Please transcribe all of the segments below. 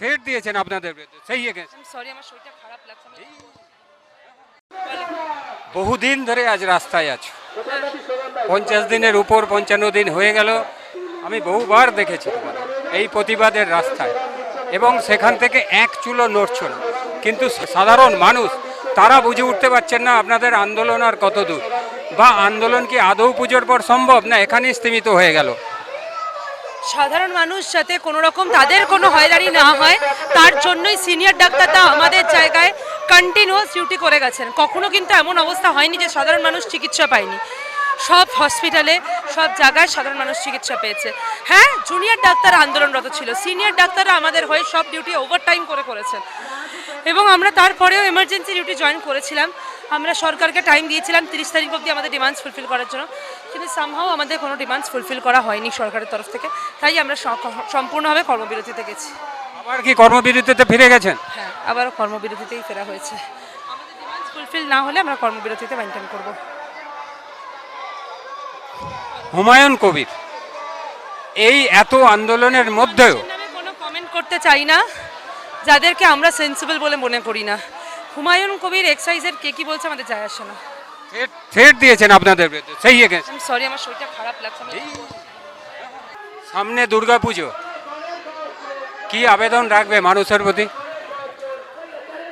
Threat দিয়েছেন আপনাদের বিরুদ্ধে। সেই against। সরি আমার শরীরটা খারাপ লাগছে বহুদিন ধরে আজ রাস্তায় আছো। পঞ্চাশ দিনের উপর পঞ্চান্ন দিন হয়ে গেল। আমি বহুবার দেখেছি এই প্রতিবাদের রাস্তায়। এবং সেখান থেকে এক চুলো নড়ছ না। কিন্তু সাধারণ মানুষ তারা বুঝে উঠতে পারছেন না আপনাদের আন্দোলন আর কত দূর। বা আন্দোলন কি আদৌ পুজোর পর সম্ভব না এখানেই স্থিমিত হয়ে গেল। সাধারণ মানুষ যাতে কোনো রকম তাদের কোনো হয়রানি না হয়, তার জন্যই সিনিয়র ডাক্তাররা আমাদের জায়গায় কন্টিনিউয়াস ডিউটি করে গেছেন। কখনো কিন্তু এমন অবস্থা হয়নি যে সাধারণ মানুষ চিকিৎসা পায়নি। সব হসপিটালে সব জায়গায় সাধারণ মানুষ চিকিৎসা পেয়েছে। হ্যাঁ জুনিয়র ডাক্তার আন্দোলনরত ছিল। সিনিয়র ডাক্তাররা আমাদের হয়ে সব ডিউটি ওভারটাইম করে করেছেন। এবং আমরা তারপরেও এমার্জেন্সি ডিউটি জয়েন করেছিলাম। আমরা সরকারকে টাইম দিয়েছিলাম তিরিশ তারিখ অবধি আমাদের ডিমান্ডস ফুলফিল করার জন্য। কিন্তু সামহাও আমাদের কোনো ডিমান্ডস ফুলফিল করা হয়নি সরকারের তরফ থেকে। তাই আমরা সম্পূর্ণভাবে কর্মবিরতিতে গেছি। আবার কি কর্মবিরতিতে ফিরে গেছেন? হ্যাঁ আবারও কর্মবিরতিতেই ফেরা হয়েছে। আমাদের ডিমান্ডস ফুলফিল না হলে আমরা কর্মবিরতিতে মেনটেন করব। হুমায়ুন কবির এই এত আন্দোলনের মধ্যেও কোনো কমেন্ট করতে চাই না। যাদেরকে আমরা সেন্সিবল বলে মনে করি না। হুমায়ুন কবির এক্সাইজের কে কি বলছে আমাদের যায় আসে না। থ্রেট দিয়েছেন আপনাদের সেই against। আমি সরি আমার শরীরটা খারাপ লাগছে সামনে দুর্গা দুর্গাপুজো কি আবেদন রাখবে মানুষের প্রতি?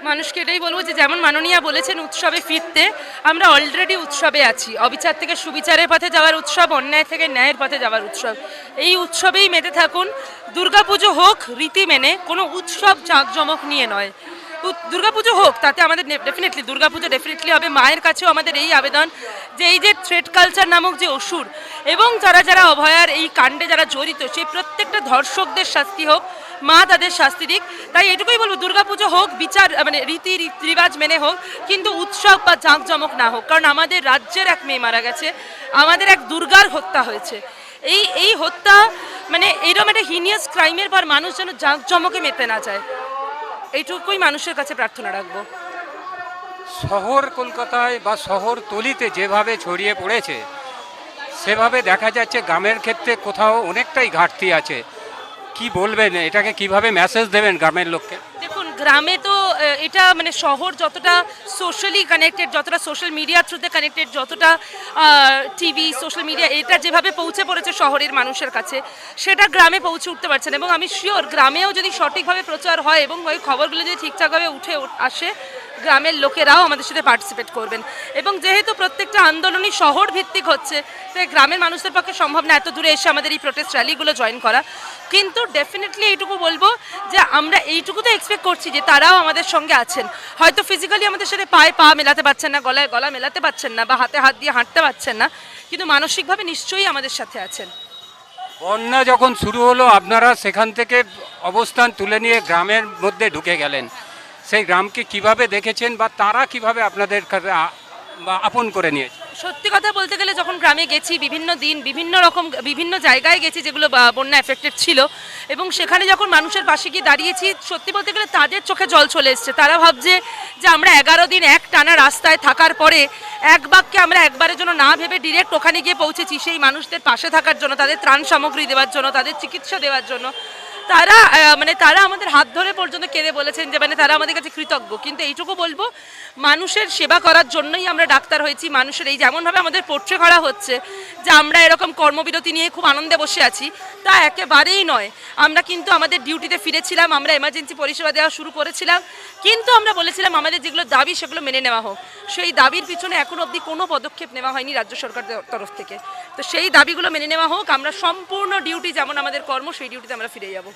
মানুষকে এটাই বলব যে যেমন মাননীয়া বলেছেন উৎসবে ফিরতে আমরা অলরেডি উৎসবে আছি। অবিচার থেকে সুবিচারের পথে যাওয়ার উৎসব অন্যায় থেকে ন্যায়ের পথে যাওয়ার উৎসব। এই উৎসবেই মেতে থাকুন। দুর্গাপুজো হোক রীতি মেনে কোনো উৎসব জাঁকজমক নিয়ে নয়। দুর্গাপুজো হোক, তাতে আমাদের ডেফিনেটলি দুর্গাপুজো ডেফিনেটলি হবে। মায়ের কাছেও আমাদের এই আবেদন যে এই যে থ্রেড কালচার নামক যে অসুর এবং যারা যারা অভয়ার এই কাণ্ডে যারা জড়িত, সেই প্রত্যেকটা ধর্ষকদের শাস্তি হোক, মা তাদের শাস্তি দিক। তাই এটুকুই বলব, দুর্গাপুজো হোক, বিচার মানে রীতি রিবাজ মেনে হোক, কিন্তু উৎসব বা জাঁকজমক না হোক, কারণ আমাদের রাজ্যের এক মেয়ে মারা গেছে, আমাদের এক দুর্গার হত্যা হয়েছে। এই এই হত্যা মানে এইরকম একটা হিনিয়াস ক্রাইমের পর মানুষ যেন জাঁকজমকে মেতে না যায়। এইটুকুই মানুষের কাছে প্রার্থনা রাখব। শহর কলকাতায় বা শহর তলিতে যেভাবে ছড়িয়ে পড়েছে সেভাবে দেখা যাচ্ছে গ্রামের ক্ষেত্রে কোথাও অনেকটাই ঘাটতি আছে। কি বলবেন? এটাকে কীভাবে মেসেজ দেবেন গ্রামের লোককে? দেখুন গ্রামে তো এটা মানে শহর যতটা সোশ্যালি কানেক্টেড যতটা সোশ্যাল মিডিয়ার থ্রুতে কানেক্টেড যতটা টিভি সোশ্যাল মিডিয়া এটা যেভাবে পৌঁছে পড়েছে শহরের মানুষের কাছে, সেটা গ্রামে পৌঁছে উঠতে পারছে না। এবং আমি শিওর গ্রামেও যদি সঠিকভাবে প্রচার হয় এবং ওই খবরগুলো যদি ঠিকঠাকভাবে উঠে আসে গ্রামের লোকেরাও আমাদের সাথে পার্টিসিপেট করবেন। এবং যেহেতু প্রত্যেকটা আন্দোলনই শহর ভিত্তিক হচ্ছে, তাই গ্রামের মানুষদের পক্ষে সম্ভব না এত দূরে এসে আমাদের এই প্রোটেস্ট র্যালিগুলো জয়েন করা। কিন্তু ডেফিনেটলি এইটুকু বলব যে আমরা এইটুকু তো এক্সপেক্ট করছি যে তারাও আমাদের সঙ্গে আছেন। হয়তো ফিজিক্যালি আমাদের সাথে পায়ে পা মেলাতে পারছেন না, গলায় গলা মেলাতে পারছেন না বা হাতে হাত দিয়ে হাঁটতে পারছেন না, কিন্তু মানসিকভাবে নিশ্চয়ই আমাদের সাথে আছেন। বন্যা যখন শুরু হলো, আপনারা সেখান থেকে অবস্থান তুলে নিয়ে গ্রামের মধ্যে ঢুকে গেলেন। সেই গ্রামকে কীভাবে দেখেছেন বা তারা কীভাবে আপনাদের আপন করে নিয়েছে? সত্যি কথা বলতে গেলে যখন গ্রামে গেছি, বিভিন্ন দিন বিভিন্ন রকম, বিভিন্ন জায়গায় গেছি যেগুলো বন্যা এফেক্টেড ছিল এবং সেখানে যখন মানুষের পাশে গিয়ে দাঁড়িয়েছি, সত্যি বলতে গেলে তাদের চোখে জল চলে এসছে। তারা ভাবছে যে আমরা এগারো দিন এক টানা রাস্তায় থাকার পরে এক বাক্যে আমরা একবারের জন্য না ভেবে ডিরেক্ট ওখানে গিয়ে পৌঁছেছি। সেই মানুষদের পাশে থাকার জন্য, তাদের ত্রাণ সামগ্রী দেওয়ার জন্য, তাদের চিকিৎসা দেওয়ার জন্য। তারা মানে তারা আমাদের হাত ধরে পর্যন্ত কেঁদে বলেছেন যে মানে তারা আমাদের কাছে কৃতজ্ঞ। কিন্তু এইটুকু বলব, মানুষের সেবা করার জন্যই আমরা ডাক্তার হয়েছি। মানুষের এই যেমনভাবে আমাদের পোট্রে করা হচ্ছে যে, আমরা এরকম কর্মবিরতি নিয়ে খুব আনন্দে বসে আছি, তা একেবারেই নয়। আমরা কিন্তু আমাদের ডিউটিতে ফিরেছিলাম, আমরা এমার্জেন্সি পরিষেবা দেওয়া শুরু করেছিলাম। কিন্তু আমরা বলেছিলাম, আমাদের যেগুলো দাবি সেগুলো মেনে নেওয়া হোক। সেই দাবির পিছনে এখন অবধি কোনো পদক্ষেপ নেওয়া হয়নি রাজ্য সরকার তরফ থেকে। তো সেই দাবিগুলো মেনে নেওয়া হোক, আমরা সম্পূর্ণ ডিউটি যেমন আমাদের কর্ম, সেই ডিউটিতে আমরা ফিরে যাব।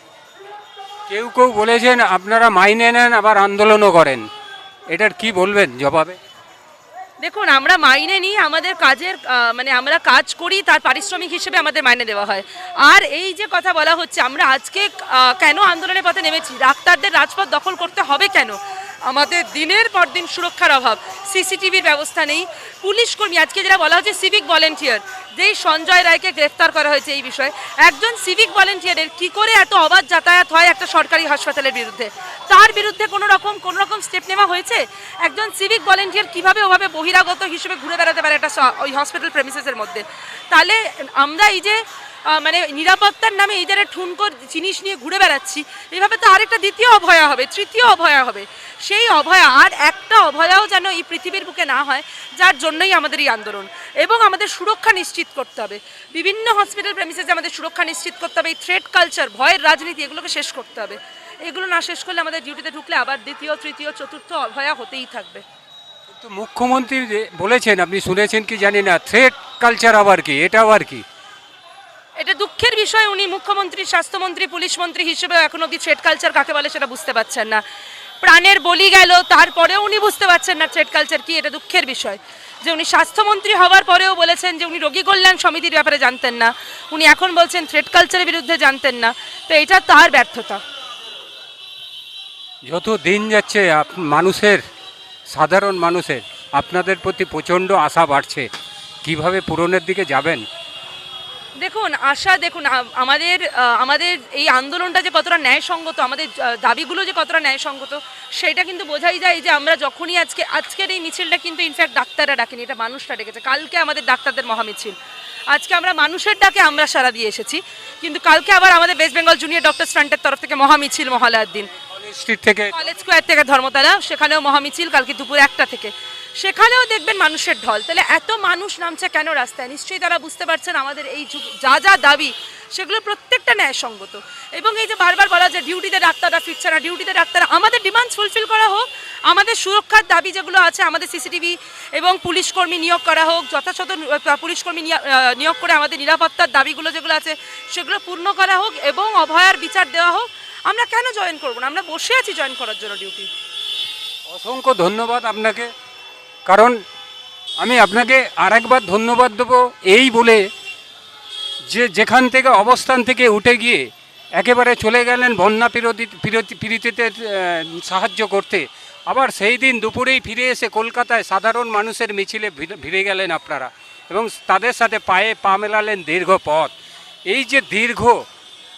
কেউ কেউ বলেছেন, আপনারা মাইনে নেন, আবার আন্দোলনও করেন। এটার কি বলবেন জবাবে? দেখুন, আমরা মাইনে নিই আমাদের কাজের মানে আমরা কাজ করি, তার পারিশ্রমিক হিসেবে আমাদের মাইনে দেওয়া হয়। আর এই যে কথা বলা হচ্ছে, আমরা আজকে কেন আন্দোলনের পথে নেমেছি? ডাক্তারদের রাজপথ দখল করতে হবে কেন? আমাদের দিনের পর দিন সুরক্ষার অভাব। সিসিটিভির ব্যবস্থা নেই। পুলিশ কর্মী, আজকে যেটা বলা হচ্ছে সিভিক ভলেন্টিয়ার যেই সঞ্জয় রায়কে গ্রেফতার করা হয়েছে এই বিষয়ে। একজন সিভিক ভলেন্টিয়ারের কি করে এত অবাধ যাতায়াত হয় একটা সরকারি হাসপাতালের বিরুদ্ধে? তার বিরুদ্ধে কোনো রকম কোনো রকম স্টেপ নেওয়া হয়েছে? একজন সিভিক ভলেন্টিয়ার কীভাবে ওভাবে বহিরাগত হিসেবে ঘুরে বেড়াতে পারে একটা ওই হসপিটাল প্রেমিসেসের মধ্যে? তাহলে আমরা এই যে মানে নিরাপত্তার নামে এই যারা ঠুনকো জিনিস নিয়ে ঘুরে বেড়াচ্ছি এইভাবে তো আরেকটা দ্বিতীয় অভয়া হবে, তৃতীয় অভয়া হবে। সেই অভয়া আর একটা অভয়াও যেন এই পৃথিবীর বুকে না হয় যার জন্যই আমাদের এই আন্দোলন এবং আমাদের সুরক্ষা নিশ্চিত করতে হবে। বিভিন্ন হসপিটাল প্রেমিসেসে আমাদের সুরক্ষা নিশ্চিত করতে হবে এই থ্রেড কালচার ভয়ের রাজনীতি এগুলোকে শেষ করতে হবে। এগুলো না শেষ করলে আমাদের ডিউটিতে ঢুকলে আবার দ্বিতীয় তৃতীয় চতুর্থ অভয়া হতেই থাকবে। কিন্তু মুখ্যমন্ত্রী যে বলেছেন আপনি শুনেছেন কি জানি না থ্রেড কালচার আবার কি এটা আবার কি? এটা দুঃখের বিষয় উনি মুখ্যমন্ত্রী স্বাস্থ্যমন্ত্রী পুলিশ মন্ত্রী হিসেবে এখন অব্দি থ্রেড কালচার কাকে বলে সেটা বুঝতে পারছেন না। প্রাণের বলি গেল, তারপরেও উনি বুঝতে পারছেন না থ্রেড কালচার কি, এটা দুঃখের বিষয়। যে উনি স্বাস্থ্যমন্ত্রী হওয়ার পরেও বলেছেন যে উনি রোগী কল্যাণ সমিতির ব্যাপারে জানতেন না। উনি এখন বলছেন থ্রেড কালচারের বিরুদ্ধে জানতেন না। তো এটা তার ব্যর্থতা। যত দিন যাচ্ছে মানুষের, সাধারণ মানুষের, আপনাদের প্রতি প্রচণ্ড আশা বাড়ছে। কীভাবে পূরণের দিকে যাবেন? দেখুন আশা দেখুন আমাদের আমাদের এই আন্দোলনটা যে কতটা ন্যায়সঙ্গত আমাদের দাবিগুলো যে কতটা ন্যায়সঙ্গত সেটা কিন্তু বোঝাই যায় যে আমরা যখনই আজকে আজকের এই মিছিলটা কিন্তু ইনফ্যাক্ট ডাক্তাররা ডাকেনি এটা মানুষরা ডেকেছে। কালকে আমাদের ডাক্তারদের মহামিছিল। আজকে আমরা মানুষের ডাকে আমরা সারা দিয়ে এসেছি কিন্তু কালকে আবার আমাদের ওয়েস্ট বেঙ্গল জুনিয়র ডক্টর ফ্রান্টের তরফ থেকে মহামিছিল মহালয়ার দিন। স্ট্রিট থেকে কলেজ স্কোয়ার থেকে ধর্মতলা সেখানেও মহামিছিল কালকে দুপুর একটা থেকে। সেখানেও দেখবেন মানুষের ঢল। তাহলে এত মানুষ নামছে কেন রাস্তায়? নিশ্চয়ই তারা বুঝতে পারছেন আমাদের এই যা যা দাবি, সেগুলো প্রত্যেকটা ন্যায়সঙ্গত। এবং এই যে বারবার বলা যে ডিউটিতে ডাক্তাররা ফিরছে না, ডিউটিতে ডাক্তার আমাদের ডিমান্ডস ফুলফিল করা হোক, আমাদের সুরক্ষার দাবি যেগুলো আছে, আমাদের সিসিটিভি এবং পুলিশ কর্মী নিয়োগ করা হোক, যথাযথ পুলিশ কর্মী নিয়োগ করে আমাদের নিরাপত্তার দাবিগুলো যেগুলো আছে, সেগুলো পূর্ণ করা হোক এবং অভয়ার বিচার দেওয়া হোক। আমরা কেন জয়েন করব না? আমরা বসে আছি জয়েন করার জন্য ডিউটি অসংখ্য ধন্যবাদ আপনাকে। কারণ আমি আপনাকে আরেকবার ধন্যবাদ দেবো এই বলে যে যেখান থেকে অবস্থান থেকে উঠে গিয়ে একেবারে চলে গেলেন বন্যা বিরোধী পীড়িতদের সাহায্য করতে। আবার সেই দিন দুপুরেই ফিরে এসে কলকাতায় সাধারণ মানুষের মিছিলে ভিড়ে- ভিড়ে গেলেন আপনারা এবং তাদের সাথে পায়ে পা মেলালেন দীর্ঘ পথ। এই যে দীর্ঘ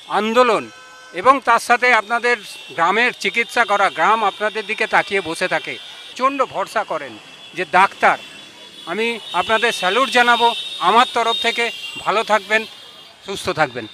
আন্দোলন এবং তার সাথে আপনাদের গ্রামের চিকিৎসা করা, গ্রাম আপনাদের দিকে তাকিয়ে বসে থাকে, প্রচণ্ড ভরসা করেন। যে ডাক্তার আমি আপনাদের স্যালুট জানাব। আমার তরফ থেকে ভালো থাকবেন সুস্থ থাকবেন।